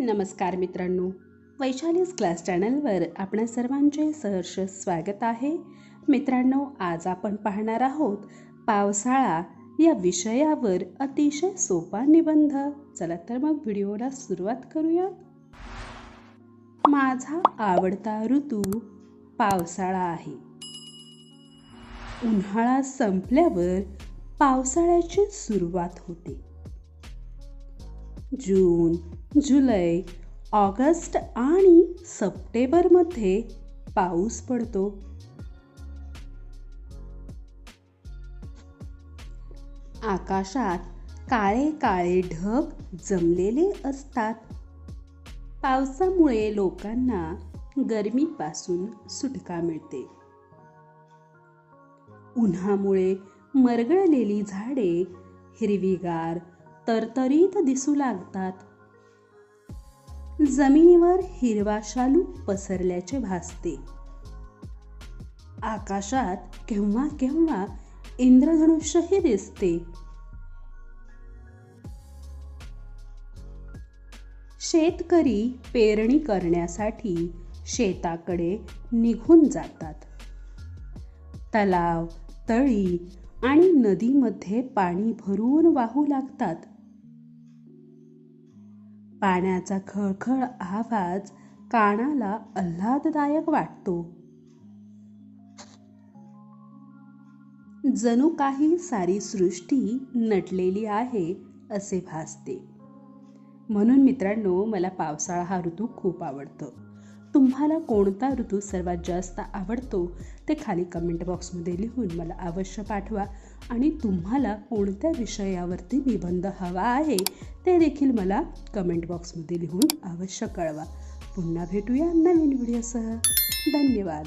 नमस्कार मित्रांनो. वैशालीज क्लास चॅनलवर आपणा सर्वांचे सहर्ष स्वागत आहे. मित्रांनो आज आपण पाहणार आहोत पावसाळा या विषयावर अतिशय सोपा निबंध. चला तर मग व्हिडिओला सुरुवात करूया माझा आवडता ऋतू पावसाळा आहे. उन्हाळा संपल्यावर पावसाळ्याची सुरुवात होते. जून जुलै ऑगस्ट आणि सप्टेंबरमध्ये पाऊस पडतो. आकाशात काळे काळे ढग जमलेले असतात. पावसामुळे लोकांना गरमीपासून सुटका मिळते. उन्हामुळे मरगळलेली झाडे हिरवीगार तरतरीत दिसू लागतात. जमिनीवर हिरवा शालू पसरल्याचे भासते. आकाशात केव्हा केव्हा इंद्रधनुष्यही दिसते. शेतकरी पेरणी करण्यासाठी शेताकडे निघून जातात. तलाव तळी आणि नदीमध्ये पाणी भरून वाहू लागतात. पाण्याचा खळखळ आवाज कानाला आल्हाददायक वाटतो. जणू काही सारी सृष्टी नटलेली आहे असे भासते. म्हणून मित्रांनो मला पावसाळा हा ऋतू खूप आवडतो. तुम्हाला कोणता ऋतू सर्वात जास्त आवडतो? ते खाली कमेंट बॉक्समध्ये लिहून मला अवश्य पाठवा आणि तुम्हाला कोणत्या विषयावरती निबंध हवा आहे ते देखील मला कमेंट बॉक्समध्ये लिहून अवश्य कळवा. पुन्हा भेटूया नवीन व्हिडिओसह धन्यवाद.